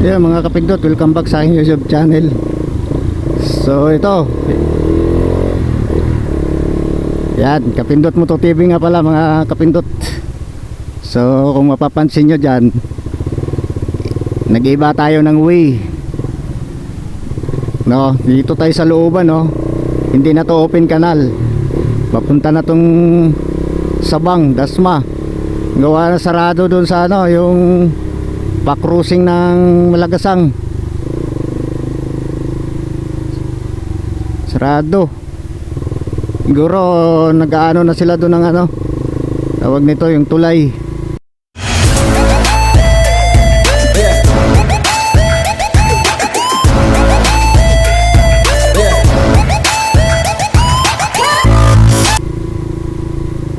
Yeah, mga kapindot, welcome back sa aking YouTube channel. So, ito. Yan, kapindot mo to TV nga pala mga kapindot. So, kung mapapansin nyo dyan, nag-iba tayo ng way. No, dito tayo sa looban, no. Hindi na to open canal. Papunta na tong Sabang, Dasma. Gawa na sarado doon sa ano, yung pa-cruising ng Malagasang. Sarado. Siguro nag-aano na sila doon ng ano. Tawag nito yung tulay.